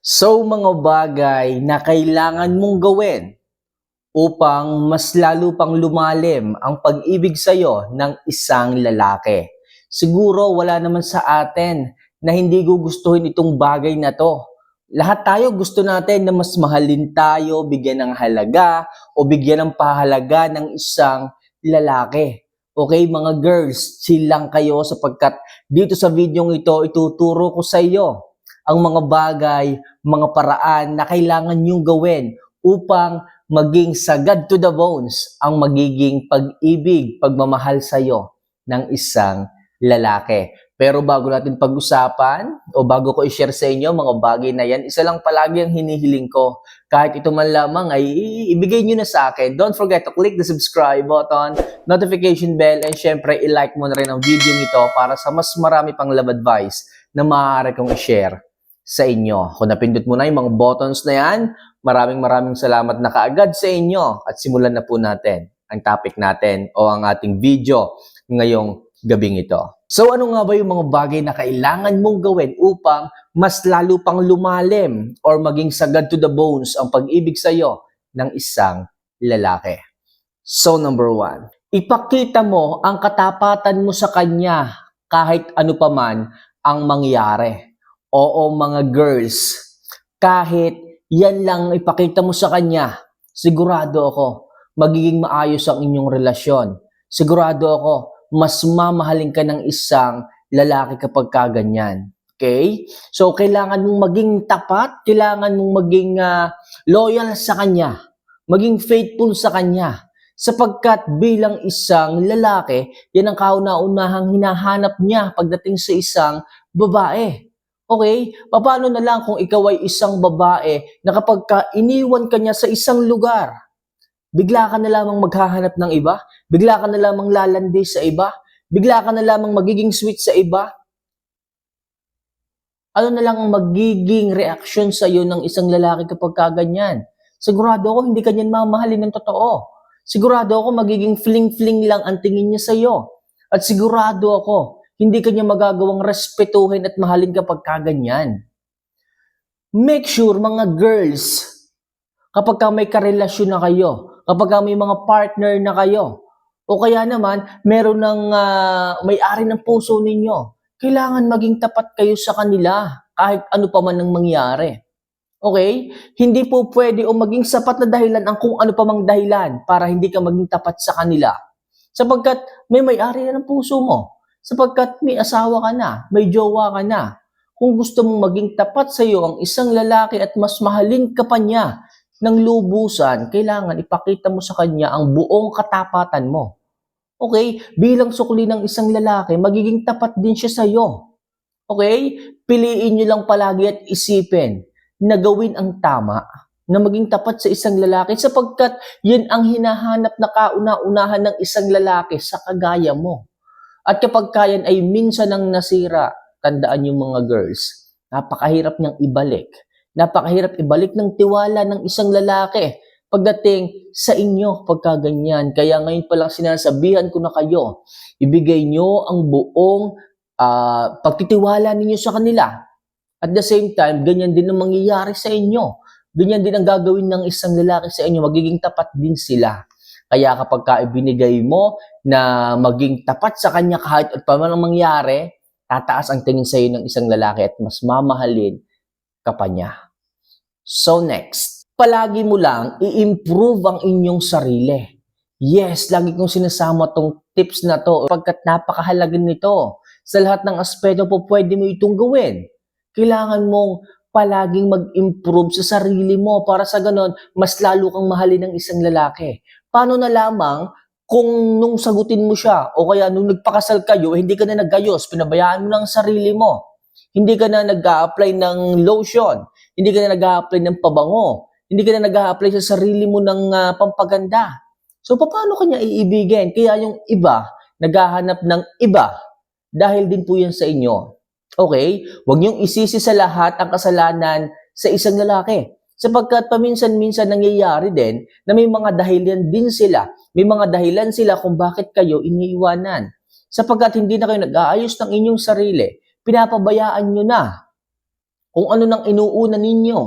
So mga bagay na kailangan mong gawin upang mas lalo pang lumalim ang pag-ibig sa'yo ng isang lalaki. Siguro wala naman sa atin na hindi gugustuhin itong bagay na to. Lahat tayo gusto natin na mas mahalin tayo, bigyan ng halaga o bigyan ng pahalaga ng isang lalaki. Okay, mga girls, chill lang kayo sapagkat dito sa video ito, ituturo ko sa iyo ang mga bagay, mga paraan na kailangan niyong gawin upang maging sagad to the bones ang magiging pag-ibig, pagmamahal sa iyo ng isang lalaki. Pero bago natin pag-usapan o bago ko i-share sa inyo mga bagay na yan, isa lang palagi ang hinihiling ko. Kahit ito man lamang ay ibigay nyo na sa akin. Don't forget to click the subscribe button, notification bell, and syempre i-like mo na rin ang video nito para sa mas marami pang love advice na maaari kong i-share sa inyo. Kung napindot mo na yung mga buttons na yan, maraming maraming salamat na kaagad sa inyo at simulan na po natin ang topic natin o ang ating video ngayong gabing ito. So ano nga ba yung mga bagay na kailangan mong gawin upang mas lalo pang lumalim or maging sagad to the bones ang pag-ibig sa iyo ng isang lalaki? So number one, ipakita mo ang katapatan mo sa kanya kahit ano pa man ang mangyari. Oo mga girls, kahit yan lang ipakita mo sa kanya, sigurado ako magiging maayos ang inyong relasyon. Sigurado ako mas mamahalin ka ng isang lalaki kapag kaganyan. Okay? So, kailangan mong maging tapat, kailangan mong maging ah, loyal sa kanya, maging faithful sa kanya. Sapagkat bilang isang lalaki, yan ang kauna-unahang hinahanap niya pagdating sa isang babae. Okay? Paano na lang kung ikaw ay isang babae na kapag ka iniwan ka niya sa isang lugar, bigla ka na lamang maghahanap ng iba, bigla ka na lamang lalandi sa iba, bigla ka na lamang magiging sweet sa iba, ano na lang ang magiging reaksyon sa iyo ng isang lalaki kapag kaganyan? Sigurado ako hindi kanyan mamahalin ng totoo. Sigurado ako magiging fling-fling lang ang tingin niya sa iyo. At sigurado ako hindi kanya magagawang respetuhin at mahalin kapag kaganyan. Make sure mga girls, kapag ka may karelasyon na kayo, kapag ka may mga partner na kayo, o kaya naman meron ng ah, may-ari ng puso ninyo, kailangan maging tapat kayo sa kanila kahit ano pa man ang mangyari. Okay? Hindi po pwede o maging sapat na dahilan ang kung ano pa mang dahilan para hindi ka maging tapat sa kanila. Sapagkat may may-ari na ng puso mo. Sapagkat may asawa ka na, may jowa ka na. Kung gusto mong maging tapat sa iyo ang isang lalaki at mas mahalin ka pa niya ng lubusan, kailangan ipakita mo sa kanya ang buong katapatan mo. Okay? Bilang sukli ng isang lalaki, magiging tapat din siya sa iyo. Okay? Piliin niyo lang palagi at isipin na gawin ang tama na maging tapat sa isang lalaki sapagkat yan ang hinahanap na kauna-unahan ng isang lalaki sa kagaya mo. At kapag kayan ay minsan ang nasira, tandaan yung mga girls, napakahirap niyang ibalik. Napakahirap ibalik ng tiwala ng isang lalaki pagdating sa inyo pagkaganyan. Kaya ngayon pa lang sinasabihan ko na kayo, ibigay nyo ang buong ah, pagtitiwala ninyo sa kanila. At the same time, ganyan din ang mangyayari sa inyo. Ganyan din ang gagawin ng isang lalaki sa inyo. Magiging tapat din sila. Kaya kapag ka ibinigay mo na maging tapat sa kanya kahit at pa man ang mangyari, tataas ang tingin sa iyo ng isang lalaki at mas mamahalin ka pa niya. So next, palagi mo lang i-improve ang inyong sarili. Yes, lagi kong sinasama tong tips na to pagkat napakahalaga nito. Sa lahat ng aspeto po pwede mo itong gawin. Kailangan mong palaging mag-improve sa sarili mo para sa ganon, mas lalo kang mahalin ng isang lalaki. Paano na lamang kung nung sagutin mo siya o kaya nung nagpakasal kayo, hindi ka na naggayos, pinabayaan mo lang ang sarili mo. Hindi ka na nag-a-apply ng lotion, hindi ka na nag-a-apply ng pabango, hindi ka na nag-a-apply sa sarili mo ng ah, pampaganda. So, paano kanya iibigin? Kaya yung iba, naghahanap ng iba dahil din po yan sa inyo. Okay? Huwag niyong isisi sa lahat ang kasalanan sa isang lalaki. Sapagkat paminsan-minsan nangyayari din na may mga dahilan din sila. May mga dahilan sila kung bakit kayo iniiwanan. Sapagkat hindi na kayo nag-aayos ng inyong sarili, pinapabayaan nyo na kung ano nang inuuna ninyo.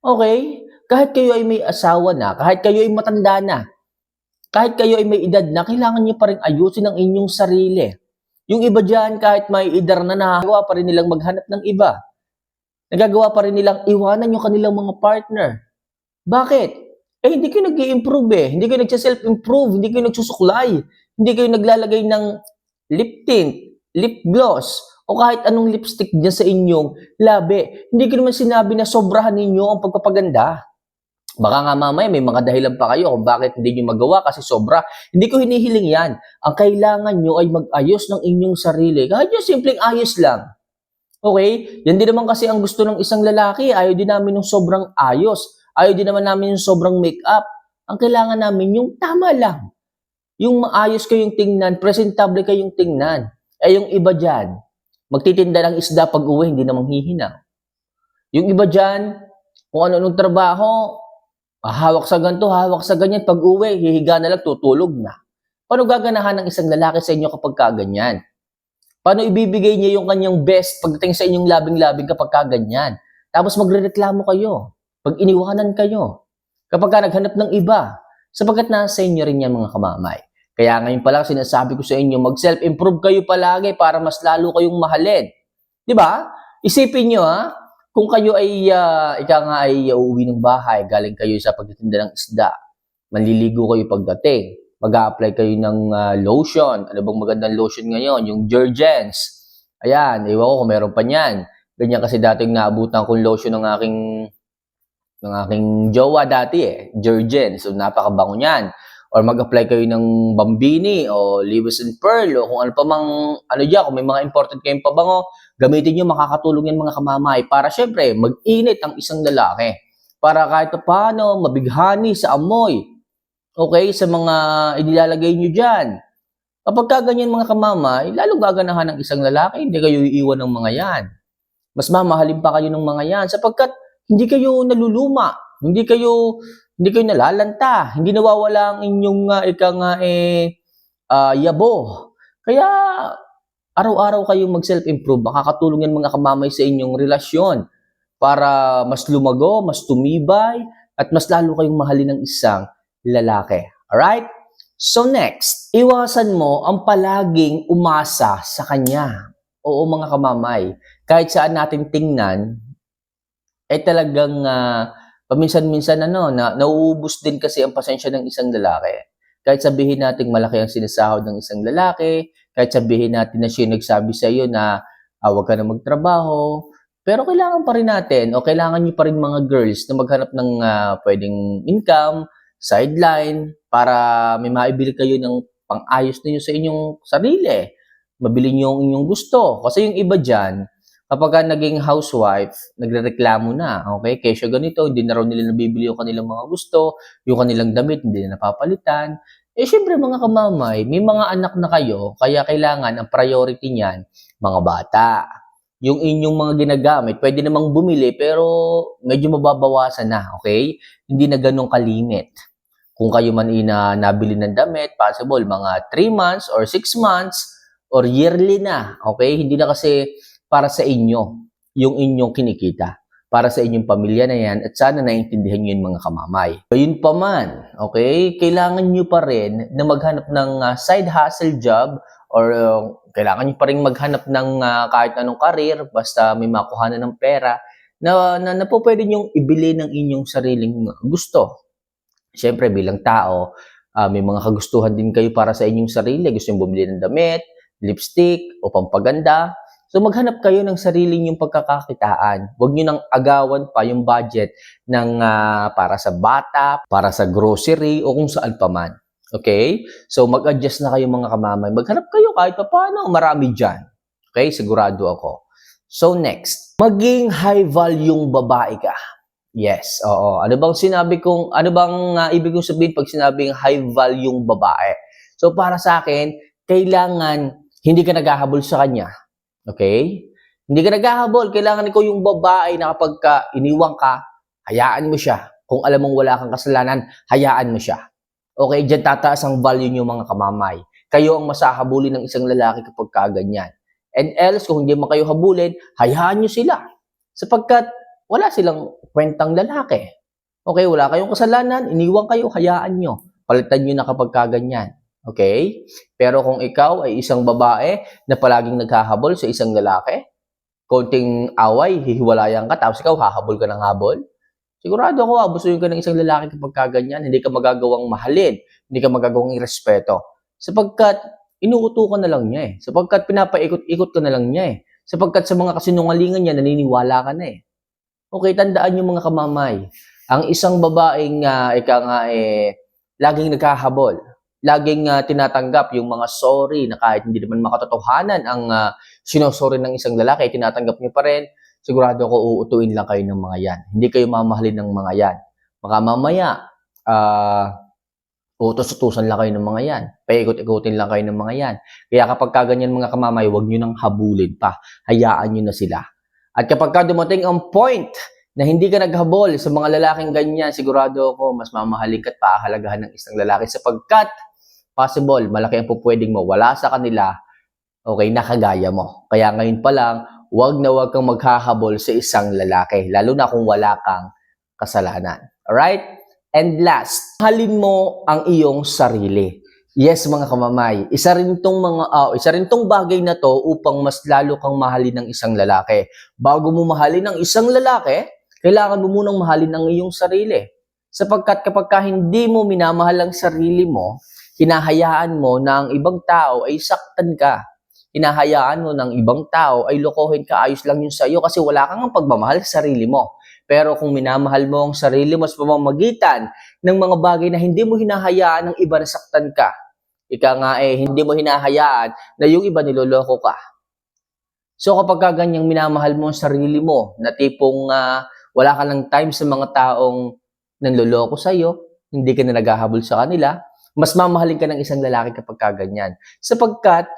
Okay? Kahit kayo ay may asawa na, kahit kayo ay matanda na, kahit kayo ay may edad na, kailangan niyo pa rin ayusin ang inyong sarili. Yung iba dyan, kahit may edar na nakagawa pa rin nilang maghanap ng iba. Nagagawa pa rin nilang iwanan yung kanilang mga partner. Bakit? Eh, hindi kayo nag improve eh. Hindi kayo nagsa-self-improve. Hindi kayo nagsusuklay. Hindi kayo naglalagay ng lip tint, lip gloss, o kahit anong lipstick dyan sa inyong labi. Hindi ko naman sinabi na sobrahan ninyo ang pagpapaganda. Baka nga mamaya may mga dahilan pa kayo kung bakit hindi nyo magawa kasi sobra. Hindi ko hinihiling yan. Ang kailangan nyo ay mag-ayos ng inyong sarili. Kahit yung simpleng ayos lang. Okay? Yan din naman kasi ang gusto ng isang lalaki. Ayaw din namin ng sobrang ayos. Ayaw din naman namin yung sobrang make-up. Ang kailangan namin yung tama lang. Yung maayos kayong tingnan, presentable kayong tingnan. Eh yung iba dyan, magtitinda ng isda pag uwi, hindi namang hihinang. Yung iba dyan, kung ano-anong trabaho, ah, hawak sa ganito, hawak sa ganyan, pag uwi, hihiga na lang, tutulog na. Paano gaganahan ng isang lalaki sa inyo kapag kaganyan? Paano ibibigay niya yung kanyang best pagdating sa inyong labing-labing kapag kaganyan? Tapos magrereklamo kayo pag iniwanan kayo. Kapag ka naghanap ng iba, sapagkat nasa inyo rin yan mga kamamay. Kaya ngayon pa lang sinasabi ko sa inyo, mag-self-improve kayo palagi para mas lalo kayong mahalin. Di ba? Isipin nyo ha, kung kayo ay, uh, ika nga ay uuwi ng bahay, galing kayo sa pagtitinda ng isda, manliligo kayo pagdating, mag apply kayo ng ah, lotion. Ano bang magandang lotion ngayon? Yung Jergens. Ayan, iwan ko kung meron pa niyan. Ganyan kasi dating naabutan kong lotion ng aking ng aking jowa dati eh, Jergens. So napakabango niyan. Or mag-apply kayo ng Bambini o Lewis and Pearl o kung ano pa mang ano diyan, kung may mga important kayong pabango, gamitin niyo makakatulong yan mga kamamay para syempre mag-init ang isang lalaki. Para kahit pa paano mabighani sa amoy. Okay, sa mga inilalagay niyo diyan. Kapag ka ganyan mga kamamay, lalong gaganahan ng isang lalaki, hindi kayo iiwan ng mga yan. Mas mamahalin pa kayo ng mga yan sapagkat hindi kayo naluluma, hindi kayo hindi kayo nalalanta, hindi nawawala ang inyong uh, ika nga eh ah, yabo. Kaya araw-araw kayong mag-self-improve, makakatulong yan mga kamamay sa inyong relasyon para mas lumago, mas tumibay, at mas lalo kayong mahalin ng isang lalaki. Alright? So next, iwasan mo ang palaging umasa sa kanya. Oo mga kamamay, kahit saan natin tingnan, ay talagang ah, paminsan-minsan ano, na, nauubos din kasi ang pasensya ng isang lalaki. Kahit sabihin natin malaki ang sinasahod ng isang lalaki, kahit sabihin natin na siya nagsabi sa iyo na ah, huwag ka na magtrabaho, pero kailangan pa rin natin o kailangan niyo pa rin mga girls na maghanap ng ah, pwedeng income, sideline, para may maibili kayo ng pang-ayos ninyo sa inyong sarili. Mabili niyo ang inyong gusto. Kasi yung iba dyan, kapag ka naging housewife, nagrereklamo na, okay, kesyo ganito, hindi na raw nila nabibili yung kanilang mga gusto, yung kanilang damit, hindi na napapalitan. Eh, syempre mga kamamay, may mga anak na kayo, kaya kailangan ang priority niyan, mga bata. Yung inyong mga ginagamit, pwede namang bumili, pero medyo mababawasan na, okay? Hindi na ganun kalimit. Kung kayo man ina nabili ng damit, possible mga 3 months or 6 months or yearly na, okay? Hindi na kasi para sa inyo yung inyong kinikita. Para sa inyong pamilya na yan at sana naiintindihan nyo yung mga kamamay. Gayun pa man, okay, kailangan nyo pa rin na maghanap ng uh, side hustle job or uh, kailangan nyo pa rin maghanap ng uh, kahit anong karir basta may makuha na ng pera na, na, na po pwede nyong ibili ng inyong sariling gusto. Siyempre bilang tao, uh, may mga kagustuhan din kayo para sa inyong sarili. Gusto nyo bumili ng damit, lipstick, o pampaganda. So maghanap kayo ng sarili nyong pagkakakitaan. Huwag nyo nang agawan pa yung budget ng ah, para sa bata, para sa grocery o kung saan pa man. Okay? So mag-adjust na kayo mga kamamay. Maghanap kayo kahit pa paano. Marami dyan. Okay? Sigurado ako. So next, maging high value babae ka. Yes, oo. Ano bang sinabi kong, ano bang ah, ibig kong sabihin pag sinabing high value babae? So para sa akin, kailangan hindi ka naghahabol sa kanya. Okay? Hindi ka naghahabol. Kailangan ikaw yung babae na kapag ka iniwang ka, hayaan mo siya. Kung alam mong wala kang kasalanan, hayaan mo siya. Okay? Diyan tataas ang value niyo mga kamamay. Kayo ang masahabulin ng isang lalaki kapag kaganyan. And else, kung hindi mo kayo habulin, hayaan nyo sila. Sapagkat wala silang kwentang lalaki. Okay, wala kayong kasalanan, iniwan kayo, hayaan nyo. Palitan nyo na kapag kaganyan. Okay? Pero kung ikaw ay isang babae na palaging naghahabol sa isang lalaki, konting away, hihiwalayan ka, tapos ikaw hahabol ka ng habol, sigurado ako, abusuin ka ng isang lalaki kapag kaganyan, hindi ka magagawang mahalin, hindi ka magagawang irespeto. Sapagkat inuuto ka na lang niya eh. Sapagkat pinapaikot-ikot ka na lang niya eh. Sapagkat sa mga kasinungalingan niya, naniniwala ka na eh. Okay, tandaan yung mga kamamay. Ang isang babaeng uh, ika nga eh, laging nagkahabol, laging ah, tinatanggap yung mga sorry na kahit hindi naman makatotohanan ang uh, sinosorry ng isang lalaki, tinatanggap niyo pa rin, sigurado ako uutuin lang kayo ng mga yan. Hindi kayo mamahalin ng mga yan. Baka mamaya, ah, utos-utusan lang kayo ng mga yan. Paikot-ikutin lang kayo ng mga yan. Kaya kapag kaganyan mga kamamay, huwag nyo nang habulin pa. Hayaan nyo na sila. At kapag ka dumating ang point na hindi ka naghabol sa mga lalaking ganyan, sigurado ako, mas mamahalin ka at paahalagahan ng isang lalaki sapagkat possible, malaki ang pupwedeng mo wala sa kanila, okay, nakagaya mo. Kaya ngayon pa lang, wag na wag kang maghahabol sa isang lalaki, lalo na kung wala kang kasalanan. Alright? And last, halin mo ang iyong sarili. Yes, mga kamamay, isa rin tong mga ah, isa rin tong bagay na to upang mas lalo kang mahalin ng isang lalaki. Bago mo mahalin ng isang lalaki, kailangan mo munang mahalin ang iyong sarili. Sapagkat kapag ka hindi mo minamahal ang sarili mo, hinahayaan mo na ang ibang tao ay saktan ka. Hinahayaan mo ng ibang tao ay lokohin ka, ayos lang yun sa iyo kasi wala kang pagmamahal sa sarili mo. Pero kung minamahal mo ang sarili mo sa pamamagitan ng mga bagay na hindi mo hinahayaan ng iba na saktan ka, ika nga eh, hindi mo hinahayaan na yung iba niloloko ka. So kapag ka ganyang minamahal mo ang sarili mo, na tipong ah, wala ka ng time sa mga taong nanloloko sa iyo, hindi ka na naghahabol sa kanila, mas mamahalin ka ng isang lalaki kapag ka ganyan. Sapagkat,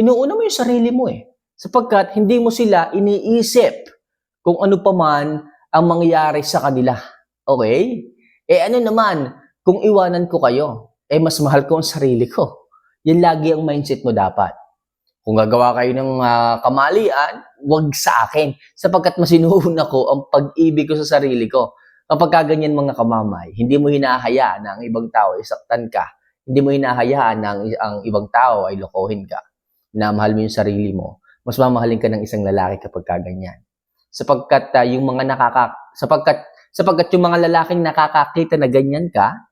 inuuna mo yung sarili mo eh. Sapagkat, hindi mo sila iniisip kung ano pa man ang mangyayari sa kanila. Okay? Eh ano naman, kung iwanan ko kayo, eh mas mahal ko ang sarili ko. Yan lagi ang mindset mo dapat. Kung gagawa kayo ng ah, kamalian, wag sa akin. Sapagkat masinuuna ko ang pag-ibig ko sa sarili ko. Kapag kaganyan mga kamamay, hindi mo hinahayaan na ang ibang tao ay saktan ka. Hindi mo hinahayaan na ang, ang ibang tao ay lokohin ka. Minamahal mo yung sarili mo. Mas mamahalin ka ng isang lalaki kapag kaganyan. Sapagkat ah, yung mga nakaka... Sapagkat, sapagkat yung mga lalaking nakakakita na ganyan ka,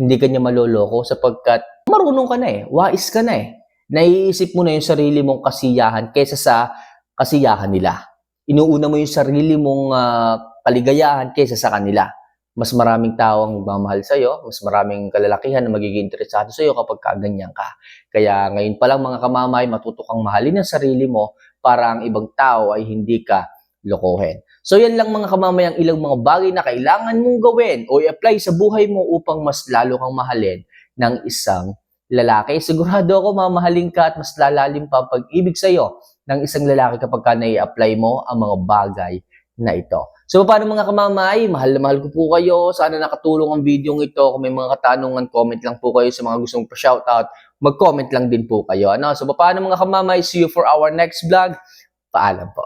hindi ka maloloko sapagkat marunong ka na eh, wais ka na eh. Naiisip mo na yung sarili mong kasiyahan kaysa sa kasiyahan nila. Inuuna mo yung sarili mong ah, kaligayahan kaysa sa kanila. Mas maraming tao ang magmamahal sa'yo, mas maraming kalalakihan na magiging interesado sa'yo kapag kaganyan ka. Kaya ngayon pa lang mga kamamay, matuto kang mahalin ang sarili mo para ang ibang tao ay hindi ka lokohin. So yan lang mga kamamay ang ilang mga bagay na kailangan mong gawin o i-apply sa buhay mo upang mas lalo kang mahalin ng isang lalaki. Sigurado ako mamahalin ka at mas lalalim pa ang pag-ibig sa'yo ng isang lalaki kapag ka nai-apply mo ang mga bagay na ito. So paano mga kamamay, mahal na mahal ko po kayo. Sana nakatulong ang video ito. Kung may mga katanungan, comment lang po kayo sa mga gustong pa-shoutout. Mag-comment lang din po kayo. Ano? So paano mga kamamay, see you for our next vlog. Paalam po.